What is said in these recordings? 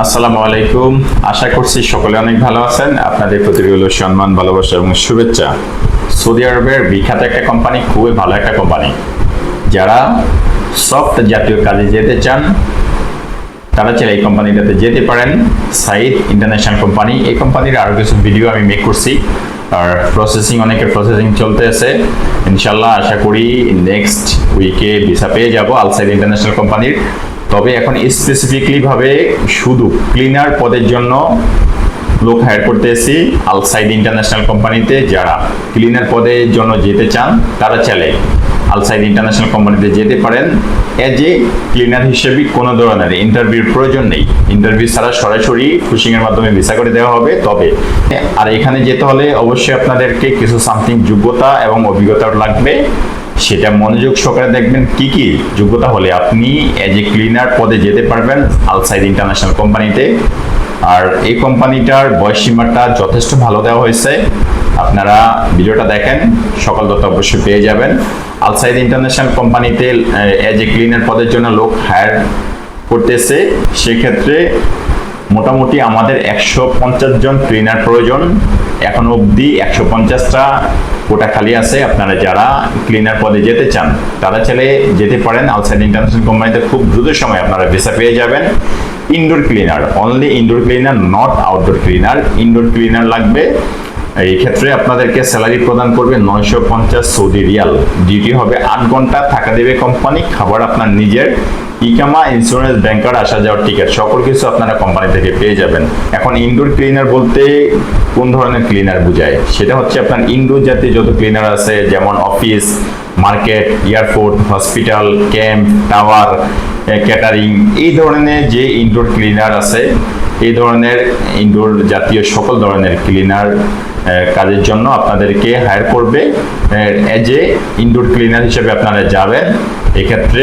আসসালামু আলাইকুম। আশা করছি সকলে অনেক ভালো আছেন। আপনাদের প্রতি সম্মান, ভালোবাসা এবং শুভেচ্ছা। সৌদি আরবের বিখ্যাত একটা কোম্পানি, খুবই ভালো একটা কোম্পানি। যারা সফট জাতীয় কাজে যেতে চান, তারা চাইলে এই কোম্পানিটাতে যেতে পারেন। Sayed international company. এই কোম্পানির আরও কিছু ভিডিও আমি মেক করছি। আর প্রসেসিং অনেকের প্রসেসিং চলতে আছে ইনশাল্লাহ আশা করি নেক্সট উইকে ভিসা পেয়ে যাব আলসাইদ ইন্টারন্যাশনাল কোম্পানির। তবে এখন স্পেসিফিকলি ভাবে শুধু ক্লিনার পদের জন্য লোক হায়ার করতে এসেছি আলসাইড ইন্টারন্যাশনাল কোম্পানিতে যারা ক্লিনার পদের জন্য যেতে চান, তারা চাইলে আলসাইড ইন্টারন্যাশনাল কোম্পানিতে যেতে পারেন। এজ এ ক্লিনার হিসেবে কোনো ধরনের ইন্টারভিউর প্রয়োজন নেই। ইন্টারভিউ ছাড়া সরাসরি ফুশিংয়ের মাধ্যমে ভিসা করে দেওয়া হবে। তবে, আর এখানে যেতে হলে অবশ্যই আপনাদেরকে কিছু সামথিং যোগ্যতা এবং অভিজ্ঞতা লাগবে। সেটা মনোযোগ সহকারে দেখবেন কি কি যোগ্যতা হলে। আপনি এজ এ ক্লিনার পদে যেতে পারবেন আলসাইড ইন্টারন্যাশনাল কোম্পানিতে আর এই কোম্পানিটার বয়সসীমাটা যথেষ্ট ভালো দেওয়া হয়েছে। আপনারা ভিডিওটা দেখেন, সকল তথ্য অবশ্যই পেয়ে যাবেন। আলসাইড ইন্টারন্যাশনাল কোম্পানিতে এজ এ ক্লিনার পদের জন্য লোক হায়ার করতেছে। সেক্ষেত্রে মোটামুটি আমাদের একশো পঞ্চাশ জন ট্রেনার প্রয়োজন। এখন অবধি একশো পঞ্চাশটা কোটা খালি আছে। আপনারা যারা ক্লিনার পদে যেতে চান, তারা চাইলে যেতে পারেন। আউটসাইড ইন্টারন্যাশনাল কোম্পানিতে খুব দ্রুত সময় আপনারা ভিসা পেয়ে যাবেন। Indoor cleaner only indoor cleaner not outdoor cleaner indoor cleaner লাগবে। এই ক্ষেত্রে আপনাদেরকে স্যালারি প্রদান করবে নয়শো পঞ্চাশ সৌদি রিয়াল। ডিউটি হবে আট ঘণ্টা, থাকা দেবে কোম্পানি খাবার আপনার নিজের। ইকামা ইন্স্যুরেন্স ব্যাংকার আসা যাওয়ার টিকিট সকল কিছু আপনারা কোম্পানি থেকে পেয়ে যাবেন। এখন ইনডোর ক্লিনার বলতে কোন ধরনের ক্লিনার বোঝায়? সেটা হচ্ছে আপনার ইনডোর জাতীয় যত ক্লিনার আছে, যেমন office market airport hospital camp tower catering এই ধরনের যে ইনডোর ক্লিনার আছে এই ধরনের ইনডোর জাতীয় সকল ধরনের ক্লিনার কাজের জন্য আপনাদেরকে হায়ার করবে। এজ এ ইনডোর ক্লিনার হিসেবে আপনারা যাবেন। এক্ষেত্রে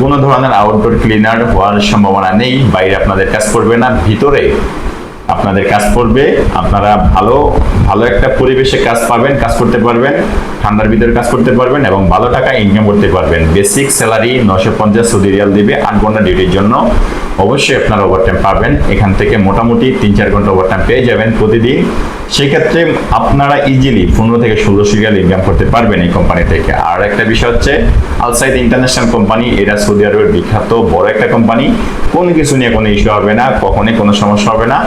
কোনো ধরনের আউটডোর ক্লিনার হওয়ার সম্ভাবনা নেই, বাইরে আপনাদের কাজ করবে না, ভিতরে আপনাদের কাজ করবে। আপনারা ভালো ভালো একটা পরিবেশে কাজ পাবেন, কাজ করতে পারবেন। ঠান্ডার ভিতরে কাজ করতে পারবেন এবং ভালো টাকা ইনকাম করতে পারবেন। বেসিক স্যালারি নশো পঞ্চাশ সৌদি রিয়াল দিবে আট ঘণ্টা ডিউটির জন্য। অবশ্যই আপনারা ওভারটাইম পাবেন। এখান থেকে মোটামুটি তিন চার ঘণ্টা ওভারটাইম পেয়ে যাবেন প্রতিদিন। সেক্ষেত্রে আপনারা ইজিলি পনেরো থেকে ষোলোশো রিয়াল ইনকাম করতে পারবেন এই কোম্পানি থেকে। আর একটা বিষয় হচ্ছে আলসাইদ ইন্টারন্যাশনাল কোম্পানি এরা সৌদি আরবের বিখ্যাত বড় একটা কোম্পানি কোনো কিছু নিয়ে কোনো ইস্যু হবে না, কখনই কোনো সমস্যা হবে না।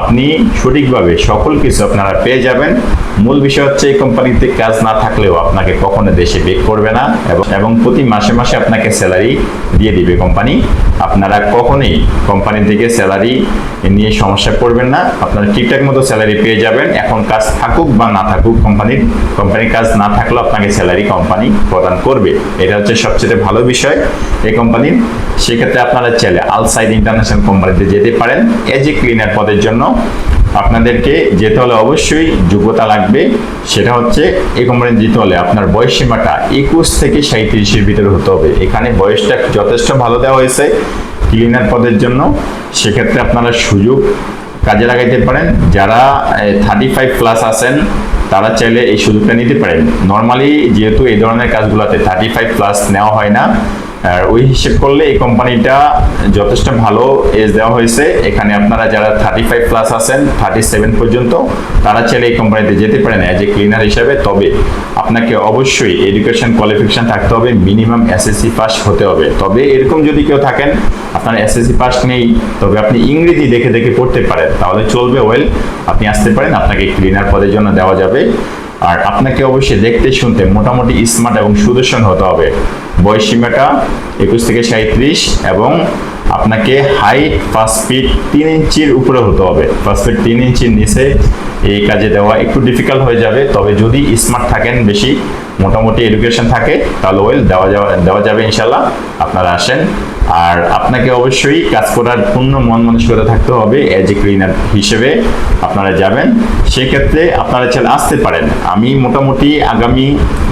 আপনি সঠিকভাবে সকল কিছু আপনারা পেয়ে যাবেন। মূল বিষয় হচ্ছে এই কোম্পানিতে কাজ না থাকলেও আপনাকে কখনো দেশে বেক করবে না এবং প্রতি মাসে মাসে আপনাকে স্যালারি দিয়ে দিবে কোম্পানি। আপনারা কখনোই কোম্পানি থেকে স্যালারি নিয়ে সমস্যা পড়বেন না। আপনারা ঠিকঠাক মতো স্যালারি পেয়ে যাবেন। এখন কাজ থাকুক বা না থাকুক কোম্পানির কোম্পানির কাজ না থাকলেও আপনাকে স্যালারি কোম্পানি প্রদান করবে। এটা হচ্ছে সবচেয়ে ভালো বিষয় এই কোম্পানির। সেক্ষেত্রে আপনারা চাইলে আলসাইড ইন্টারন্যাশনাল কোম্পানিতে যেতে পারেন। এজ এ ক্লিনার পদের জন্য আপনাদেরকে যেতে হলে অবশ্যই যোগ্যতা লাগবে। সেটা হচ্ছে এই কোম্পানি হলে আপনার বয়স সীমাটা একুশ থেকে সাঁত্রিশের ভিতরে হতে হবে। এখানে বয়সটা যথেষ্ট ভালো দেওয়া হয়েছে ক্লিনার পদের জন্য। সেক্ষেত্রে আপনারা সুযোগ কাজে লাগাইতে পারেন। যারা থার্টি ফাইভ প্লাস আছেন, তারা চাইলে এই সুযোগটা নিতে পারেন। নর্মালি যেহেতু এই ধরনের কাজগুলোতে থার্টি ফাইভ প্লাস নেওয়া হয় না আর ওই হিসেব করলে এই কোম্পানিটা যথেষ্ট ভালো এজ দেওয়া হয়েছে। এখানে আপনারা যারা থার্টি ফাইভ প্লাস আছেন থার্টি সেভেন পর্যন্ত, তারা চাইলে এই কোম্পানিতে যেতে পারেন অ্যাজ এ ক্লিনার হিসাবে। তবে আপনাকে অবশ্যই এডুকেশন কোয়ালিফিকেশন থাকতে হবে মিনিমাম এসএসসি পাস হতে হবে। তবে এরকম যদি কেউ থাকেন, আপনার এসএসসি পাস নেই, তবে আপনি ইংরেজি দেখে দেখে পড়তে পারেন, তাহলে চলবে ওয়েল আপনি আসতে পারেন, আপনাকে ক্লিনার পদের জন্য দেওয়া যাবে। আর আপনাকে অবশ্যই দেখতে শুনতে মোটামুটি স্মার্ট এবং সুদর্শন হতে হবে। বয়স সীমাটা একুশ থেকে সাঁত্রিশ এবং আপনাকে হাইট ফার্স্ট ফিট তিন ইঞ্চির উপরে হতে হবে। ফার্স্ট ফিট তিন ইঞ্চির নিচে এই কাজে দেওয়া একটু ডিফিকাল্ট হয়ে যাবে। তবে যদি স্মার্ট থাকেন বেশি, মোটামুটি এডুকেশন থাকে, তাহলে ওয়েল দেওয়া যাওয়া, দেওয়া যাবে ইনশাল্লাহ আপনারা আসেন আর আপনাকে অবশ্যই কাজ করার পূর্ণ মন মানসিকতা থাকতে হবে এজ এ ক্লিনার হিসেবে আপনারা যাবেন। সেক্ষেত্রে আপনারা চাইলে আসতে পারেন। আমি মোটামুটি আগামী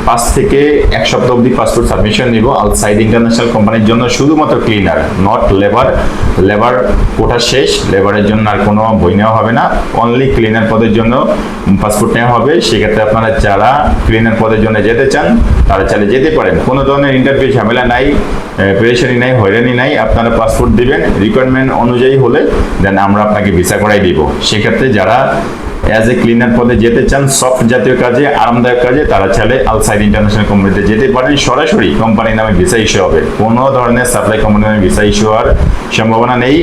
পাঁচ থেকে এক সপ্তাহ অবধি পাসপোর্ট সাবমিশন নিব। আউটসাইড ইন্টারন্যাশনাল কোম্পানির জন্য শুধুমাত্র cleaner not labour labour quota শেষ লেবারের জন্য আর কোনো বই নেওয়া হবে না। অনলি ক্লিনার পদের জন্য পাসপোর্ট নেওয়া হবে। সেক্ষেত্রে আপনারা যারা ক্লিনার পদের জন্য যেতে চান, তারা চাইলে যেতে পারেন। কোনো ধরনের ইন্টারভিউ ঝামেলা নাই পেরেশানি নাই, হয়রানি হয়রানি নাই, আপনারা পাসপোর্ট দিবেন। রিকোয়ারমেন্ট অনুযায়ী হলে দেন আমরা আপনাকে ভিসা করাই দিব। সেক্ষেত্রে যারা অ্যাজ এ ক্লিনার পদে যেতে চান, সফট জাতীয় কাজে, আরামদায়ক কাজে, তারা চাইলে আলসাইড ইন্টারন্যাশনাল কোম্পানিতে যেতে পারেন। সরাসরি কোম্পানির নামে ভিসা ইস্যু হবে। কোনো ধরনের সাপ্লাই কোম্পানির নামে ভিসা ইস্যু হওয়ার সম্ভাবনা নেই।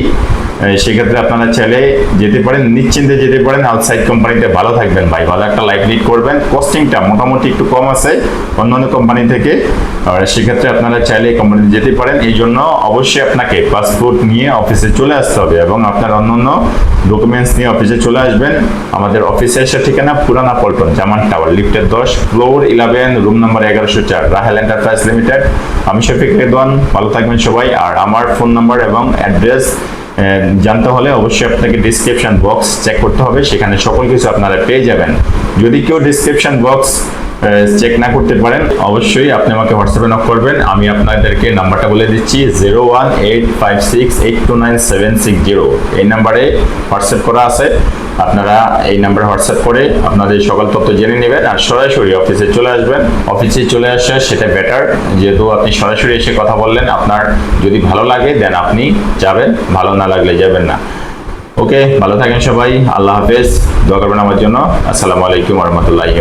সেক্ষেত্রে আপনারা চাইলে যেতে পারেন, নিশ্চিন্তে যেতে পারেন। আউটসাইড কোম্পানিতে ভালো থাকবেন ভাই, ভালো একটা লাইফ লিড করবেন। কস্টিংটা মোটামুটি একটু কম আছে অন্যান্য কোম্পানি থেকে। আর সেক্ষেত্রে আপনারা চাইলে এই কোম্পানিতে যেতে পারেন। এই জন্য অবশ্যই আপনাকে পাসপোর্ট নিয়ে অফিসে চলে আসতে হবে এবং আপনার অন্যান্য ডকুমেন্টস নিয়ে অফিসে চলে আসবেন। আমাদের অফিসের সে ঠিকানা পুরানা পল্টন, জামান টাওয়ার, লিফটের দশ, ফ্লোর ইলেভেন, রুম নাম্বার এগারোশো চার, রাহেল এন্টারপ্রাইজ লিমিটেড। আমি শফিক রেদওয়ান, ভালো থাকবেন সবাই, আর আমার ফোন নাম্বার এবং অ্যাড্রেস জানতে হলে অবশ্যই আপনাকে ডিসক্রিপশন বক্স চেক করতে হবে, সেখানে সকল কিছু আপনারা পেয়ে যাবেন। যদি কেউ ডিসক্রিপশন বক্স চেক না করতে পারেন, অবশ্যই আপনি আমাকে হোয়াটসঅ্যাপে নক করবেন। আমি আপনাদেরকে নাম্বারটা বলে দিচ্ছি zero one eight five six eight two nine seven six zero এই নাম্বারে হোয়াটসঅ্যাপ করা আছে। আপনারা এই নাম্বারে হোয়াটসঅ্যাপ করে আপনাদের সকল তথ্য জেনে নেবেন আর সরাসরি অফিসে চলে আসবেন। অফিসে চলে আসা সেটা বেটার যেহেতু আপনি সরাসরি এসে কথা বললেন, আপনার যদি ভালো লাগে দেন আপনি যাবেন, ভালো না লাগলে যাবেন না। ওকে ভালো থাকেন সবাই, আল্লাহ হাফেজ, দোয়া করবেন আমার জন্য। আসসালামু আলাইকুম রহমতুল্লাহি